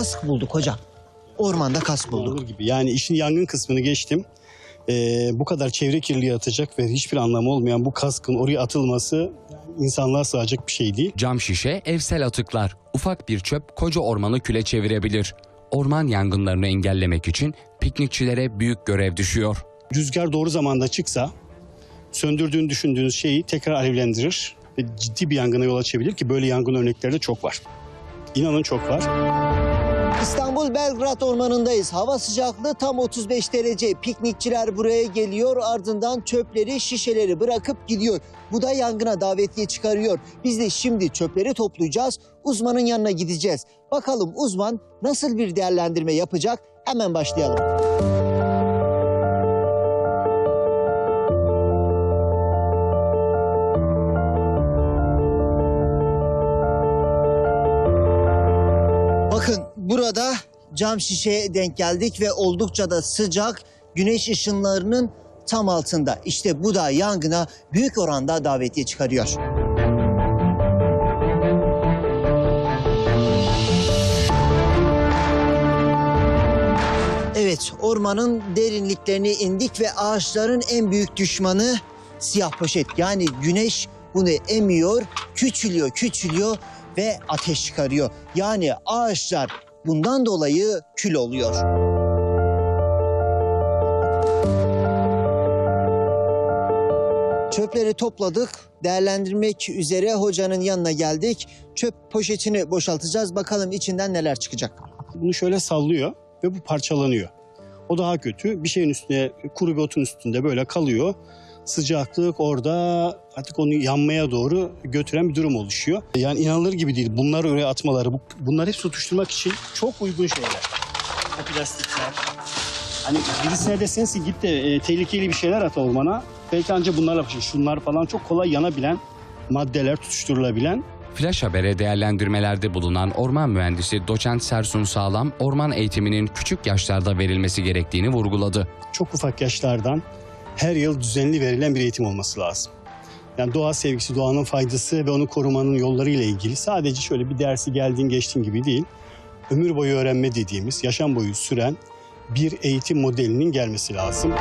kask bulduk hocam. Ormanda kask bulduk. Olur gibi. Yani işin yangın kısmını geçtim. Ee, bu kadar çevre kirliliği yaratacak ve hiçbir anlamı olmayan bu kaskın oraya atılması insanlığa sığacak bir şey değil. Cam şişe, evsel atıklar. Ufak bir çöp koca ormanı küle çevirebilir. Orman yangınlarını engellemek için piknikçilere büyük görev düşüyor. Rüzgar doğru zamanda çıksa söndürdüğünü düşündüğünüz şeyi tekrar alevlendirir ve ciddi bir yangına yol açabilir ki böyle yangın örnekleri de çok var. İnanın çok var. İstanbul Belgrad Ormanı'ndayız. Hava sıcaklığı tam 35 derece. Piknikçiler buraya geliyor ardından çöpleri, şişeleri bırakıp gidiyor. Bu da yangına davetiye çıkarıyor. Biz de şimdi çöpleri toplayacağız. Uzmanın yanına gideceğiz. Bakalım uzman nasıl bir değerlendirme yapacak? Hemen başlayalım. Burada cam şişeye denk geldik ve oldukça da sıcak güneş ışınlarının tam altında. İşte bu da yangına büyük oranda davetiye çıkarıyor. Evet, ormanın derinliklerine indik ve ağaçların en büyük düşmanı siyah poşet. Yani güneş bunu emiyor, küçülüyor, küçülüyor ve ateş çıkarıyor. Yani ağaçlar bundan dolayı kül oluyor. Çöpleri topladık. Değerlendirmek üzere hocanın yanına geldik. Çöp poşetini boşaltacağız. Bakalım içinden neler çıkacak. Bunu şöyle sallıyor ve bu parçalanıyor. O daha kötü. Bir şeyin üstüne, kuru bir otun üstünde böyle kalıyor. Sıcaklık orada artık onu yanmaya doğru götüren bir durum oluşuyor. Yani inanılır gibi değil. Bunları oraya atmaları, bu, bunlar hep tutuşturmak için çok uygun şeyler. O plastikler. Hani birisine deseniz ki git de e, tehlikeli bir şeyler at ormana. Belki ancak bunlarla başlayın. Şunlar falan çok kolay yanabilen maddeler tutuşturulabilen Flash Haber'e değerlendirmelerde bulunan orman mühendisi doçent Sersun Sağlam, orman eğitiminin küçük yaşlarda verilmesi gerektiğini vurguladı. çok ufak yaşlardan her yıl düzenli verilen bir eğitim olması lazım. Yani doğa sevgisi, doğanın faydası ve onu korumanın yolları ile ilgili sadece şöyle bir dersi geldiğin geçtiğin gibi değil, ömür boyu öğrenme dediğimiz, yaşam boyu süren bir eğitim modelinin gelmesi lazım.